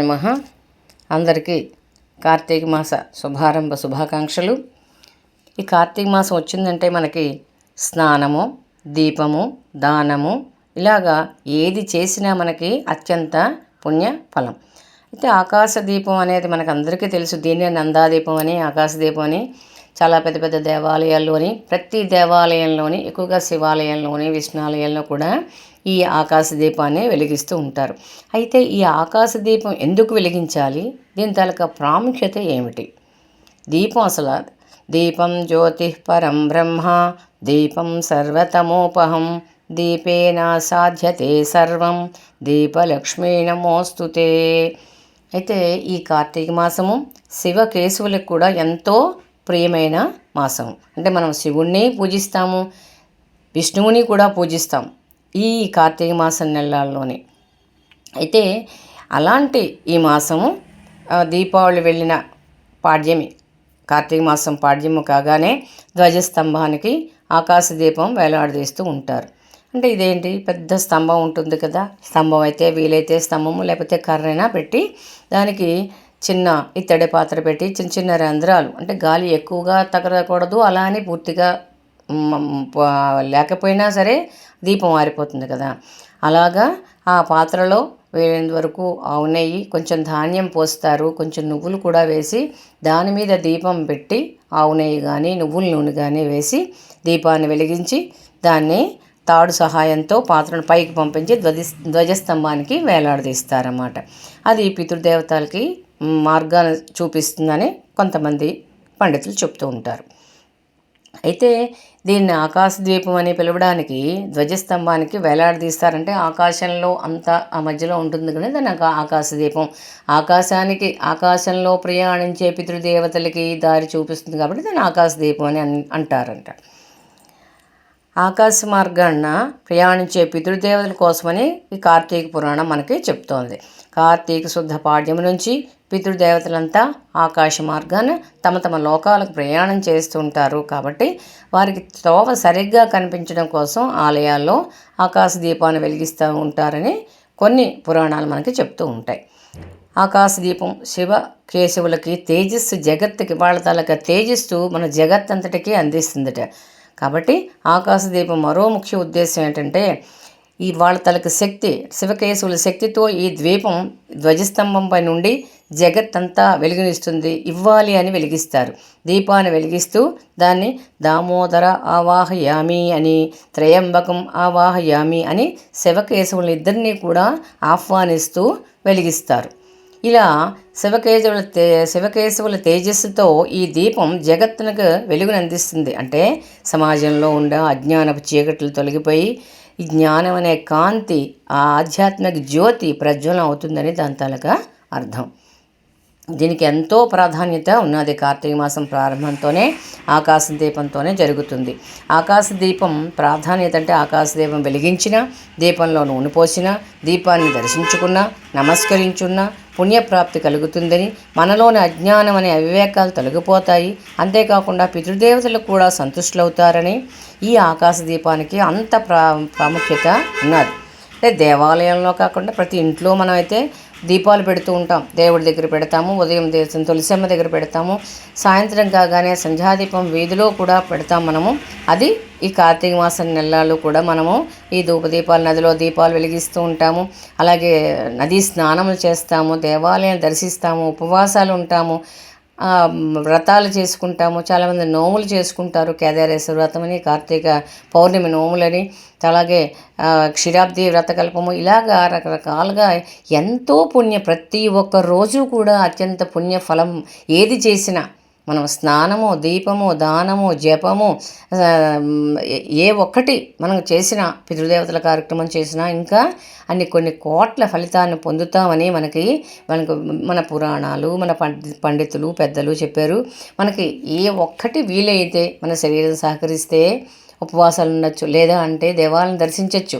నమ. అందరికీ కార్తీక మాస శుభారంభ శుభాకాంక్షలు. ఈ కార్తీక మాసం వచ్చిందంటే మనకి స్నానము దీపము దానము ఇలాగా ఏది చేసినా మనకి అత్యంత పుణ్య ఫలం. అయితే ఆకాశ దీపం అనేది మనకు అందరికీ తెలుసు. దీన్నే నందాదీపం అని ఆకాశ దీపం అని చాలా పెద్ద పెద్ద దేవాలయాల్లోని ప్రతి దేవాలయంలోని ఎక్కువగా శివాలయంలోని విష్ణాలయంలో కూడా ఈ ఆకాశ దీపాన్ని వెలిగిస్తూ ఉంటారు. అయితే ఈ ఆకాశ దీపం ఎందుకు వెలిగించాలి? దీని తాలూకా ప్రాముఖ్యత ఏమిటి? దీపం అసలు దీపం జ్యోతి పరం బ్రహ్మ దీపం సర్వతమోపహం దీపేన సాధ్యతే సర్వం దీపలక్ష్మీ నమోస్తుతే అయితే ఈ కార్తీక మాసము శివకేశవులకు కూడా ఎంతో ప్రియమైన మాసం అంటే మనం శివుణ్ణి పూజిస్తాము విష్ణువుని కూడా పూజిస్తాం. ఈ కార్తీక మాసం నెలల్లోనే అయితే అలాంటి ఈ మాసము దీపావళి వెళ్ళిన పాడ్యమి కార్తీక మాసం పాడ్యము కాగానే ధ్వజస్తంభానికి ఆకాశ దీపం వేలాడదీస్తూ ఉంటారు. అంటే ఇదేంటి? పెద్ద స్తంభం ఉంటుంది కదా. స్తంభం అయితే వీలైతే స్తంభము లేకపోతే కర్రైనా పెట్టి దానికి చిన్న ఇత్తడి పాత్ర పెట్టి చిన్న చిన్న రంధ్రాలు అంటే గాలి ఎక్కువగా తగలకూడదు అలా అని పూర్తిగా లేకపోయినా సరే దీపం ఆరిపోతుంది కదా. అలాగా ఆ పాత్రలో వేరేంత వరకు ఆవు నెయ్యి కొంచెం ధాన్యం పోస్తారు కొంచెం నువ్వులు కూడా వేసి దాని మీద దీపం పెట్టి ఆవు నెయ్యి కానీ నువ్వుల నూనె కానీ వేసి దీపాన్ని వెలిగించి దాన్ని తాడు సహాయంతో పాత్రను పైకి పంపించి ధ్వజ ధ్వజస్తంభానికి వేలాడదీస్తారన్నమాట. అది పితృదేవతలకి మార్గాన్ని చూపిస్తుందని కొంతమంది పండితులు చెప్తూ ఉంటారు. అయితే దీన్ని ఆకాశ ద్వీపం అని పిలవడానికి ధ్వజస్తంభానికి వేలాడదీస్తారంటే ఆకాశంలో అంత ఆ మధ్యలో ఉంటుంది కదా దాని ఆకా- ఆకాశ దీపం ఆకాశానికి ఆకాశంలో ప్రయాణించే పితృదేవతలకి దారి చూపిస్తుంది కాబట్టి దాన్ని ఆకాశ దీపం అని అన్- అంటారంట. ఆకాశ మార్గాన్న ప్రయాణించే పితృదేవతల కోసమని ఈ కార్తీక పురాణం మనకి చెప్తోంది. కార్తీక శుద్ధ పాడ్యం నుంచి పితృదేవతలంతా ఆకాశ మార్గాన తమ తమ లోకాలకు ప్రయాణం చేస్తూ ఉంటారు. కాబట్టి వారికి తోవ సరిగ్గా కనిపించడం కోసం ఆలయాల్లో ఆకాశ దీపాన్ని వెలిగిస్తూ ఉంటారని కొన్ని పురాణాలు మనకి చెప్తూ ఉంటాయి. ఆకాశ దీపం శివ కేశవులకి తేజస్సు జగత్తుకి వాళ్ళ తాలూకా తేజస్సు మన జగత్ అంతటికీ అందిస్తుందట. కాబట్టి ఆకాశ దీపం మరో ముఖ్య ఉద్దేశం ఏంటంటే ఈ వాళ్ళ తలకు శక్తి శివకేశవుల శక్తితో ఈ ద్వీపం ధ్వజస్తంభంపై నుండి జగత్ అంతా వెలుగునిస్తుంది ఇవ్వాలి అని వెలిగిస్తారు. దీపాన్ని వెలిగిస్తూ దాన్ని దామోదర ఆవాహయామి అని త్రయంబకం ఆవాహయామి అని శివకేశవుల ఇద్దరినీ కూడా ఆహ్వానిస్తూ వెలిగిస్తారు. ఇలా శివకేశవుల తే శివకేశవుల తేజస్సుతో ఈ దీపం జగత్తునకు వెలుగును అందిస్తుంది. అంటే సమాజంలో ఉండే అజ్ఞానపు చీకట్లు తొలగిపోయి ఈ జ్ఞానం అనే కాంతి ఆ ఆధ్యాత్మిక జ్యోతి ప్రజ్వలం అవుతుందని దాని తాలూకా అర్థం. దీనికి ఎంతో ప్రాధాన్యత ఉన్నది కార్తీక మాసం ప్రారంభంతోనే ఆకాశ దీపంతోనే జరుగుతుంది. ఆకాశ దీపం ప్రాధాన్యత అంటే ఆకాశ దీపం వెలిగించిన దీపంలో నూనె పోసిన దీపాన్ని దర్శించుకున్న నమస్కరించున్న పుణ్యప్రాప్తి కలుగుతుందని మనలోని అజ్ఞానం అనే అవివేకాలు తొలగిపోతాయి. అంతేకాకుండా పితృదేవతలు కూడా సంతుష్టులవుతారని ఈ ఆకాశ దీపానికి అంత ప్రా ప్రాముఖ్యత ఉన్నది. అంటే దేవాలయంలో కాకుండా ప్రతి ఇంట్లో మనం అయితే దీపాలు పెడుతూ ఉంటాం. దేవుడి దగ్గర పెడతాము. ఉదయం దేశం తులసమ్మ దగ్గర పెడతాము. సాయంత్రం కాగానే సంధ్యాదీపం వీధిలో కూడా పెడతాం మనము. అది ఈ కార్తీక మాసం నెలలో కూడా మనము ఈ ధూపదీపాలు నదిలో దీపాలు వెలిగిస్తూ ఉంటాము. అలాగే నదీ స్నానములు చేస్తాము. దేవాలయం దర్శిస్తాము. ఉపవాసాలు ఉంటాము. వ్రతాలు చేసుకుంటాము. చాలామంది నోములు చేసుకుంటారు. కేదారేశ్వర వ్రతం అని కార్తీక పౌర్ణమి నోములని అలాగే క్షీరాబ్ది వ్రతకల్పము ఇలాగా రకరకాలుగా ఎంతో పుణ్య ప్రతి ఒక్క రోజు కూడా అత్యంత పుణ్య ఫలం ఏది చేసినా మనం స్నానము దీపము దానము జపము ఏ ఒక్కటి మనం చేసిన పితృదేవతల కార్యక్రమం చేసినా ఇంకా అన్ని కొన్ని కోట్ల ఫలితాన్ని పొందుతామని మనకి మనకు మన పురాణాలు మన పండి పండితులు పెద్దలు చెప్పారు. మనకి ఏ ఒక్కటి వీలైతే మన శరీరం సహకరిస్తే ఉపవాసాలు ఉండొచ్చు లేదా అంటే దేవాలను దర్శించవచ్చు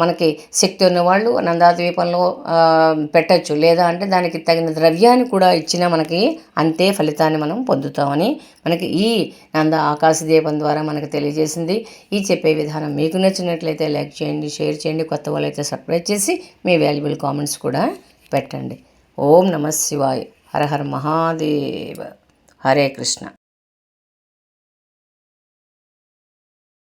మనకి శక్తి ఉన్నవాళ్ళు నందాద్వీపంలో ద్వీపంలో పెట్టచ్చు. లేదా అంటే దానికి తగిన ద్రవ్యాన్ని కూడా ఇచ్చినా మనకి అంతే ఫలితాన్ని మనం పొందుతామని మనకి ఈ నంద ఆకాశ దీపం ద్వారా మనకు తెలియజేసింది. ఈ చెప్పే విధానం మీకు నచ్చినట్లయితే లైక్ చేయండి షేర్ చేయండి కొత్త వాళ్ళైతే సబ్స్క్రైబ్ చేసి మీ వాల్యుబుల్ కామెంట్స్ కూడా పెట్టండి. ఓం నమ శివాయ్. హర హర మహాదేవ. హరే కృష్ణ.